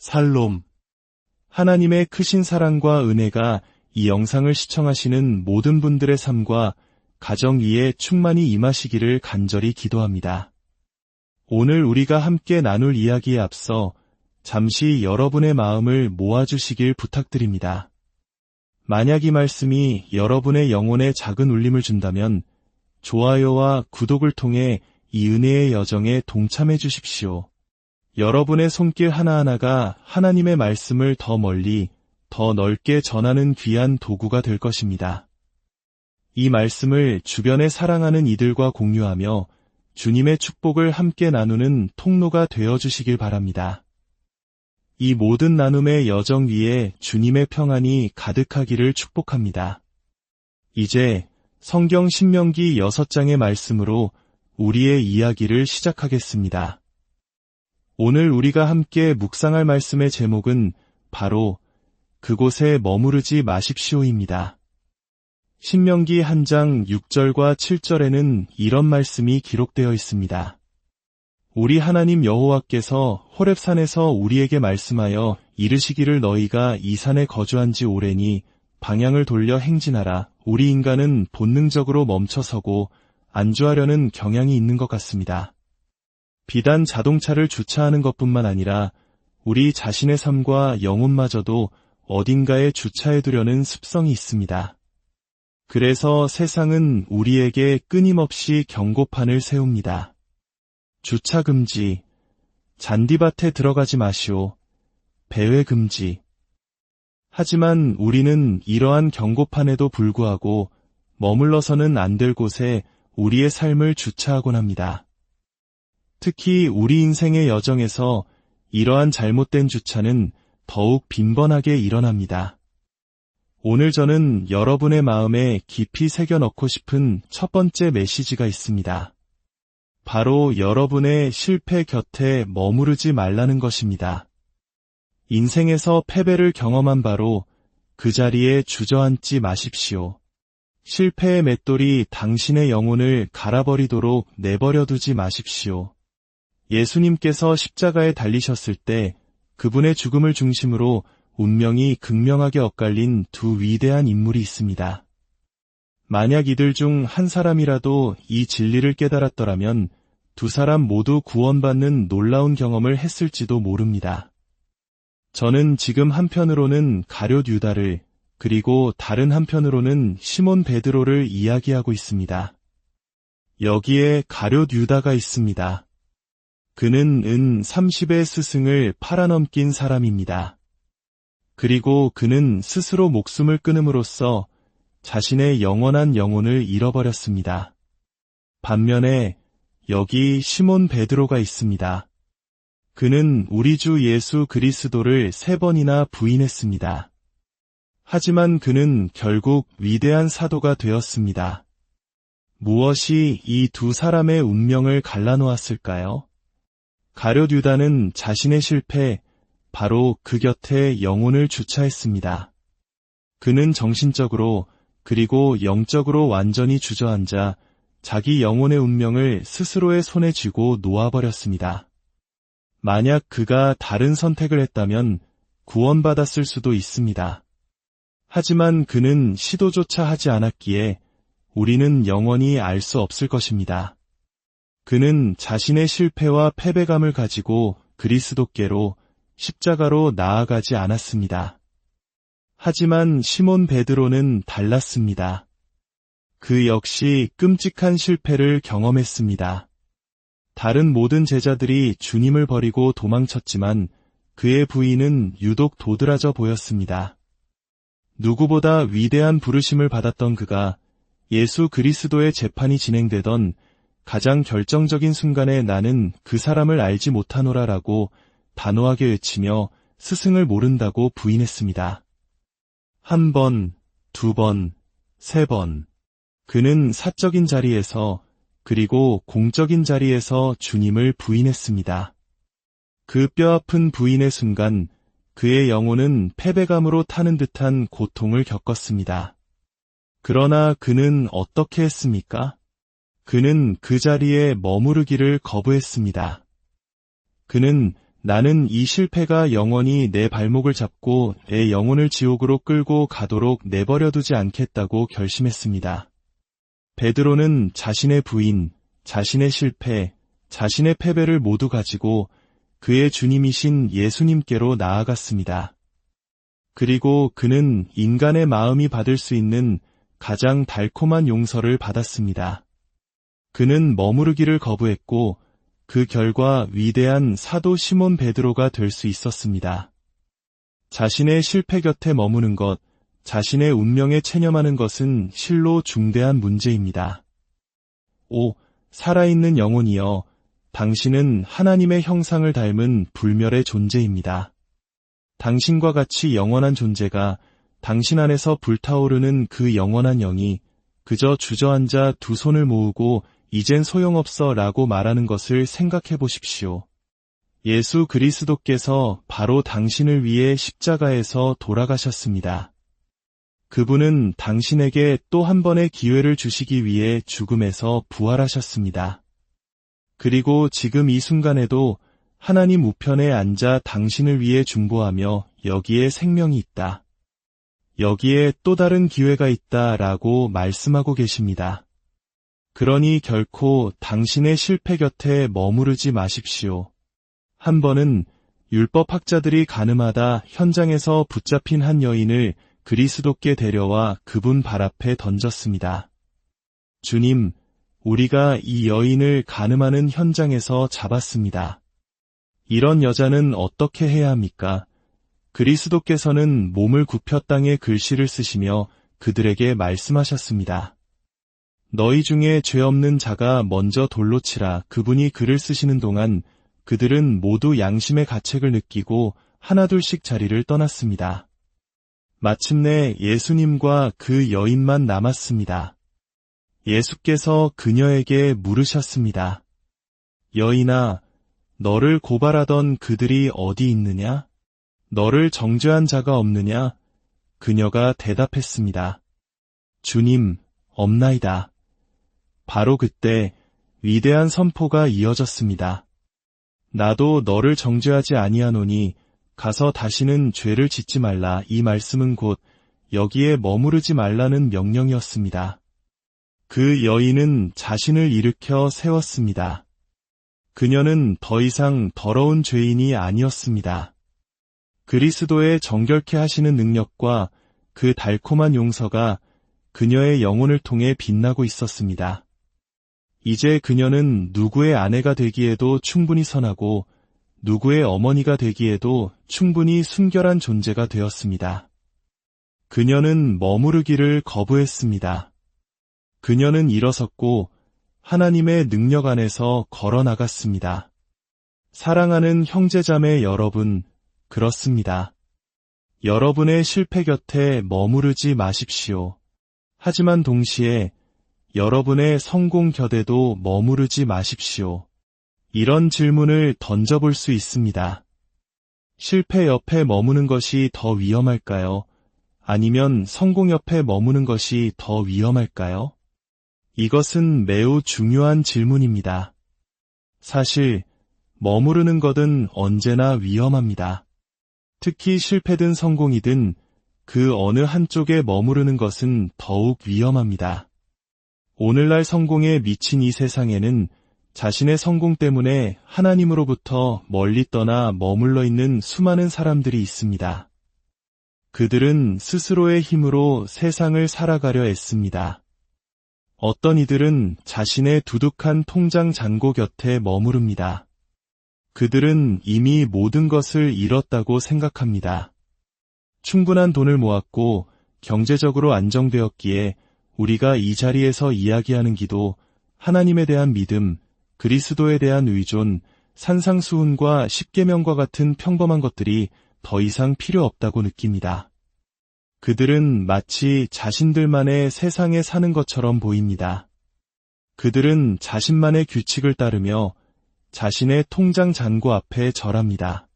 살롬. 하나님의 크신 사랑과 은혜가 이 영상을 시청하시는 모든 분들의 삶과 가정 위에 충만히 임하시기를 간절히 기도합니다. 오늘 우리가 함께 나눌 이야기에 앞서 잠시 여러분의 마음을 모아주시길 부탁드립니다. 만약 이 말씀이 여러분의 영혼에 작은 울림을 준다면 좋아요와 구독을 통해 이 은혜의 여정에 동참해 주십시오. 여러분의 손길 하나하나가 하나님의 말씀을 더 멀리, 더 넓게 전하는 귀한 도구가 될 것입니다. 이 말씀을 주변에 사랑하는 이들과 공유하며 주님의 축복을 함께 나누는 통로가 되어 주시길 바랍니다. 이 모든 나눔의 여정 위에 주님의 평안이 가득하기를 축복합니다. 이제 성경 신명기 6장의 말씀으로 우리의 이야기를 시작하겠습니다. 오늘 우리가 함께 묵상할 말씀의 제목은 바로 그곳에 머무르지 마십시오입니다. 신명기 한 장 6절과 7절에는 이런 말씀이 기록되어 있습니다. 우리 하나님 여호와께서 호렙산에서 우리에게 말씀하여 이르시기를 너희가 이 산에 거주한 지 오래니 방향을 돌려 행진하라. 우리 인간은 본능적으로 멈춰서고 안주하려는 경향이 있는 것 같습니다. 비단 자동차를 주차하는 것뿐만 아니라 우리 자신의 삶과 영혼마저도 어딘가에 주차해두려는 습성이 있습니다. 그래서 세상은 우리에게 끊임없이 경고판을 세웁니다. 주차 금지, 잔디밭에 들어가지 마시오, 배회 금지. 하지만 우리는 이러한 경고판에도 불구하고 머물러서는 안 될 곳에 우리의 삶을 주차하곤 합니다. 특히 우리 인생의 여정에서 이러한 잘못된 주차는 더욱 빈번하게 일어납니다. 오늘 저는 여러분의 마음에 깊이 새겨 넣고 싶은 첫 번째 메시지가 있습니다. 바로 여러분의 실패 곁에 머무르지 말라는 것입니다. 인생에서 패배를 경험한 바로 그 자리에 주저앉지 마십시오. 실패의 맷돌이 당신의 영혼을 갈아버리도록 내버려 두지 마십시오. 예수님께서 십자가에 달리셨을 때 그분의 죽음을 중심으로 운명이 극명하게 엇갈린 두 위대한 인물이 있습니다. 만약 이들 중 한 사람이라도 이 진리를 깨달았더라면 두 사람 모두 구원받는 놀라운 경험을 했을지도 모릅니다. 저는 지금 한편으로는 가룟 유다를 그리고 다른 한편으로는 시몬 베드로를 이야기하고 있습니다. 여기에 가룟 유다가 있습니다. 그는 은 30의 스승을 팔아넘긴 사람입니다. 그리고 그는 스스로 목숨을 끊음으로써 자신의 영원한 영혼을 잃어버렸습니다. 반면에 여기 시몬 베드로가 있습니다. 그는 우리 주 예수 그리스도를 세 번이나 부인했습니다. 하지만 그는 결국 위대한 사도가 되었습니다. 무엇이 이 두 사람의 운명을 갈라놓았을까요? 가룟 유다는 자신의 실패, 바로 그 곁에 영혼을 주차했습니다. 그는 정신적으로 그리고 영적으로 완전히 주저앉아 자기 영혼의 운명을 스스로의 손에 쥐고 놓아버렸습니다. 만약 그가 다른 선택을 했다면 구원받았을 수도 있습니다. 하지만 그는 시도조차 하지 않았기에 우리는 영원히 알 수 없을 것입니다. 그는 자신의 실패와 패배감을 가지고 그리스도께로 십자가로 나아가지 않았습니다. 하지만 시몬 베드로는 달랐습니다. 그 역시 끔찍한 실패를 경험했습니다. 다른 모든 제자들이 주님을 버리고 도망쳤지만 그의 부인은 유독 도드라져 보였습니다. 누구보다 위대한 부르심을 받았던 그가 예수 그리스도의 재판이 진행되던 가장 결정적인 순간에 나는 그 사람을 알지 못하노라라고 단호하게 외치며 스승을 모른다고 부인했습니다. 한 번, 두 번, 세 번. 그는 사적인 자리에서 그리고 공적인 자리에서 주님을 부인했습니다. 그 뼈아픈 부인의 순간 그의 영혼은 패배감으로 타는 듯한 고통을 겪었습니다. 그러나 그는 어떻게 했습니까? 그는 그 자리에 머무르기를 거부했습니다. 그는 나는 이 실패가 영원히 내 발목을 잡고 내 영혼을 지옥으로 끌고 가도록 내버려두지 않겠다고 결심했습니다. 베드로는 자신의 부인, 자신의 실패, 자신의 패배를 모두 가지고 그의 주님이신 예수님께로 나아갔습니다. 그리고 그는 인간의 마음이 받을 수 있는 가장 달콤한 용서를 받았습니다. 그는 머무르기를 거부했고 그 결과 위대한 사도 시몬 베드로가 될 수 있었습니다. 자신의 실패 곁에 머무는 것, 자신의 운명에 체념하는 것은 실로 중대한 문제입니다. 5. 살아있는 영혼이여, 당신은 하나님의 형상을 닮은 불멸의 존재입니다. 당신과 같이 영원한 존재가 당신 안에서 불타오르는 그 영원한 영이 그저 주저앉아 두 손을 모으고 이젠 소용없어 라고 말하는 것을 생각해 보십시오. 예수 그리스도께서 바로 당신을 위해 십자가에서 돌아가셨습니다. 그분은 당신에게 또 한 번의 기회를 주시기 위해 죽음에서 부활하셨습니다. 그리고 지금 이 순간에도 하나님 우편에 앉아 당신을 위해 중보하며 여기에 생명이 있다. 여기에 또 다른 기회가 있다 라고 말씀하고 계십니다. 그러니 결코 당신의 실패 곁에 머무르지 마십시오. 한 번은 율법학자들이 가늠하다 현장에서 붙잡힌 한 여인을 그리스도께 데려와 그분 발 앞에 던졌습니다. 주님, 우리가 이 여인을 가늠하는 현장에서 잡았습니다. 이런 여자는 어떻게 해야 합니까? 그리스도께서는 몸을 굽혀 땅에 글씨를 쓰시며 그들에게 말씀하셨습니다. 너희 중에 죄 없는 자가 먼저 돌로 치라 그분이 글을 쓰시는 동안 그들은 모두 양심의 가책을 느끼고 하나둘씩 자리를 떠났습니다. 마침내 예수님과 그 여인만 남았습니다. 예수께서 그녀에게 물으셨습니다. 여인아, 너를 고발하던 그들이 어디 있느냐? 너를 정죄한 자가 없느냐? 그녀가 대답했습니다. 주님, 없나이다. 바로 그때 위대한 선포가 이어졌습니다. 나도 너를 정죄하지 아니하노니 가서 다시는 죄를 짓지 말라 이 말씀은 곧 여기에 머무르지 말라는 명령이었습니다. 그 여인은 자신을 일으켜 세웠습니다. 그녀는 더 이상 더러운 죄인이 아니었습니다. 그리스도의 정결케 하시는 능력과 그 달콤한 용서가 그녀의 영혼을 통해 빛나고 있었습니다. 이제 그녀는 누구의 아내가 되기에도 충분히 선하고 누구의 어머니가 되기에도 충분히 순결한 존재가 되었습니다. 그녀는 머무르기를 거부했습니다. 그녀는 일어섰고 하나님의 능력 안에서 걸어 나갔습니다. 사랑하는 형제자매 여러분, 그렇습니다. 여러분의 실패 곁에 머무르지 마십시오. 하지만 동시에 여러분의 성공 곁에도 머무르지 마십시오. 이런 질문을 던져볼 수 있습니다. 실패 옆에 머무는 것이 더 위험할까요? 아니면 성공 옆에 머무는 것이 더 위험할까요? 이것은 매우 중요한 질문입니다. 사실, 머무르는 것은 언제나 위험합니다. 특히 실패든 성공이든 그 어느 한쪽에 머무르는 것은 더욱 위험합니다. 오늘날 성공에 미친 이 세상에는 자신의 성공 때문에 하나님으로부터 멀리 떠나 머물러 있는 수많은 사람들이 있습니다. 그들은 스스로의 힘으로 세상을 살아가려 애씁니다. 어떤 이들은 자신의 두둑한 통장 잔고 곁에 머무릅니다. 그들은 이미 모든 것을 잃었다고 생각합니다. 충분한 돈을 모았고 경제적으로 안정되었기에 우리가 이 자리에서 이야기하는 기도, 하나님에 대한 믿음, 그리스도에 대한 의존, 산상수훈과 십계명과 같은 평범한 것들이 더 이상 필요 없다고 느낍니다. 그들은 마치 자신들만의 세상에 사는 것처럼 보입니다. 그들은 자신만의 규칙을 따르며 자신의 통장 잔고 앞에 절합니다.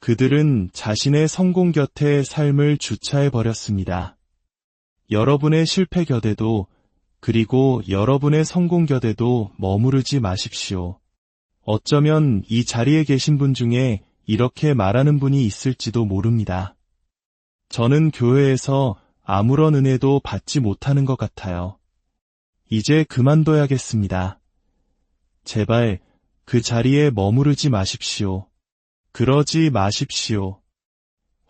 그들은 자신의 성공 곁에 삶을 주차해 버렸습니다. 여러분의 실패 곁에도 그리고 여러분의 성공 곁에도 머무르지 마십시오. 어쩌면 이 자리에 계신 분 중에 이렇게 말하는 분이 있을지도 모릅니다. 저는 교회에서 아무런 은혜도 받지 못하는 것 같아요. 이제 그만둬야겠습니다. 제발 그 자리에 머무르지 마십시오. 그러지 마십시오.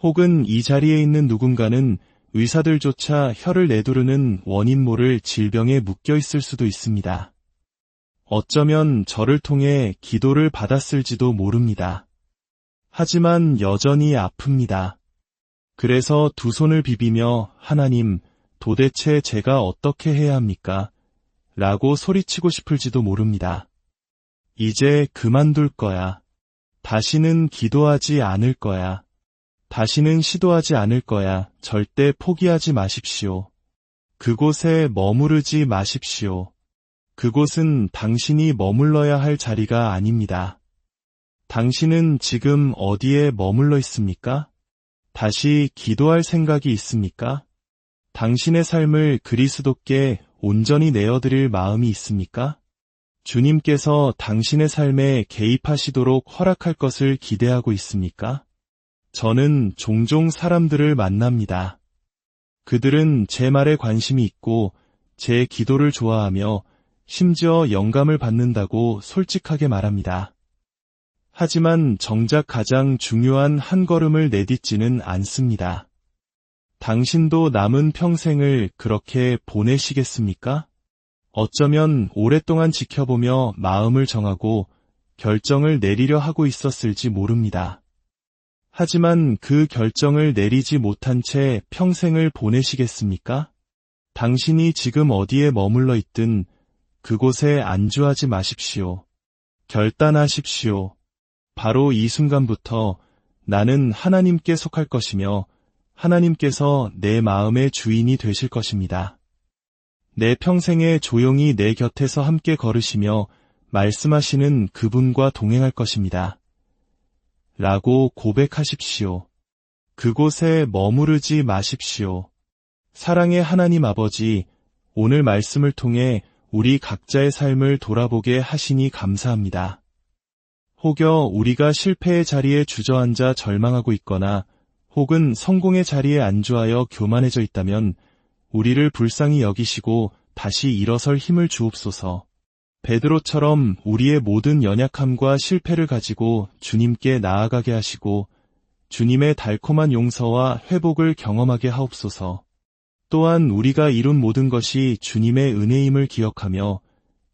혹은 이 자리에 있는 누군가는 의사들조차 혀를 내두르는 원인 모를 질병에 묶여 있을 수도 있습니다. 어쩌면 저를 통해 기도를 받았을지도 모릅니다. 하지만 여전히 아픕니다. 그래서 두 손을 비비며 하나님, 도대체 제가 어떻게 해야 합니까? 라고 소리치고 싶을지도 모릅니다. 이제 그만둘 거야. 다시는 기도하지 않을 거야. 다시는 시도하지 않을 거야. 절대 포기하지 마십시오. 그곳에 머무르지 마십시오. 그곳은 당신이 머물러야 할 자리가 아닙니다. 당신은 지금 어디에 머물러 있습니까? 다시 기도할 생각이 있습니까? 당신의 삶을 그리스도께 온전히 내어드릴 마음이 있습니까? 주님께서 당신의 삶에 개입하시도록 허락할 것을 기대하고 있습니까? 저는 종종 사람들을 만납니다. 그들은 제 말에 관심이 있고 제 기도를 좋아하며 심지어 영감을 받는다고 솔직하게 말합니다. 하지만 정작 가장 중요한 한 걸음을 내딛지는 않습니다. 당신도 남은 평생을 그렇게 보내시겠습니까? 어쩌면 오랫동안 지켜보며 마음을 정하고 결정을 내리려 하고 있었을지 모릅니다. 하지만 그 결정을 내리지 못한 채 평생을 보내시겠습니까? 당신이 지금 어디에 머물러 있든 그곳에 안주하지 마십시오. 결단하십시오. 바로 이 순간부터 나는 하나님께 속할 것이며 하나님께서 내 마음의 주인이 되실 것입니다. 내 평생에 조용히 내 곁에서 함께 걸으시며 말씀하시는 그분과 동행할 것입니다. 라고 고백하십시오. 그곳에 머무르지 마십시오. 사랑의 하나님 아버지, 오늘 말씀을 통해 우리 각자의 삶을 돌아보게 하시니 감사합니다. 혹여 우리가 실패의 자리에 주저앉아 절망하고 있거나 혹은 성공의 자리에 안주하여 교만해져 있다면 우리를 불쌍히 여기시고 다시 일어설 힘을 주옵소서. 베드로처럼 우리의 모든 연약함과 실패를 가지고 주님께 나아가게 하시고 주님의 달콤한 용서와 회복을 경험하게 하옵소서. 또한 우리가 이룬 모든 것이 주님의 은혜임을 기억하며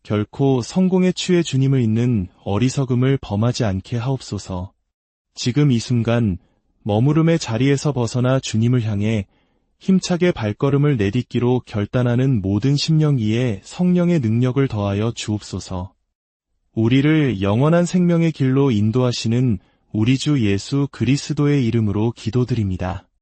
결코 성공에 취해 주님을 잇는 어리석음을 범하지 않게 하옵소서. 지금 이 순간 머무름의 자리에서 벗어나 주님을 향해 힘차게 발걸음을 내딛기로 결단하는 모든 심령이에 성령의 능력을 더하여 주옵소서. 우리를 영원한 생명의 길로 인도하시는 우리 주 예수 그리스도의 이름으로 기도드립니다.